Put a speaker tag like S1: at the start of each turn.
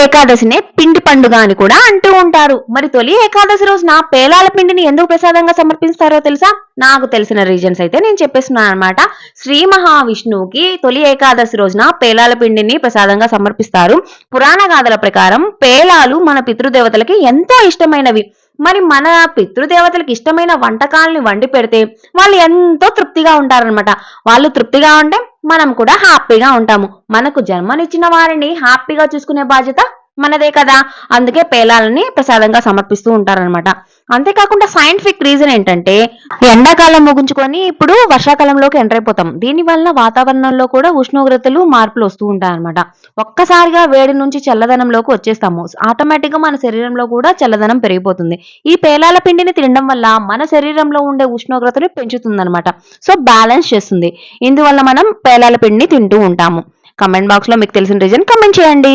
S1: ఏకాదశినే పిండి పండుగ అని కూడా అంటూ ఉంటారు. మరి తొలి ఏకాదశి రోజున పేలాల పిండిని ఎందుకు ప్రసాదంగా సమర్పిస్తారో తెలుసా? నాకు తెలిసిన రీజన్స్ అయితే నేను చెప్పేస్తున్నాను అనమాట శ్రీ మహావిష్ణువుకి తొలి ఏకాదశి రోజున పేలాల పిండిని ప్రసాదంగా సమర్పిస్తారు. పురాణ గాథల ప్రకారం పేలాలు మన పితృదేవతలకి ఎంతో ఇష్టమైనవి. మరి మన పితృదేవతలకు ఇష్టమైన వంటకాలని వండి పెడితే వాళ్ళు ఎంతో తృప్తిగా ఉంటారనమాట వాళ్ళు తృప్తిగా ఉంటే మనం కూడా హ్యాపీగా ఉంటాము. మనకు జన్మనిచ్చిన వారిని హ్యాపీగా చూసుకునే బాధ్యత మనదే కదా. అందుకే పేలాలని ప్రసాదంగా సమర్పిస్తూ ఉంటారనమాట అంతేకాకుండా సైంటిఫిక్ రీజన్ ఏంటంటే ఎండాకాలం ముగించుకొని ఇప్పుడు వర్షాకాలంలోకి ఎంటర్ అయిపోతాం. దీని వలన వాతావరణంలో కూడా ఉష్ణోగ్రతలు మార్పులు వస్తూ ఉంటాయి అనమాట ఒక్కసారిగా వేడి నుంచి చల్లదనంలోకి వచ్చేస్తాము. ఆటోమేటిక్గా మన శరీరంలో కూడా చల్లదనం పెరిగిపోతుంది. ఈ పేలాల పిండిని తినడం వల్ల మన శరీరంలో ఉండే ఉష్ణోగ్రతను పెంచుతుంది సో బ్యాలెన్స్ చేస్తుంది. ఇందువల్ల మనం పేలాల పిండిని తింటూ ఉంటాము. కమెంట్ బాక్స్లో మీకు తెలిసిన రీజన్ కమెంట్ చేయండి.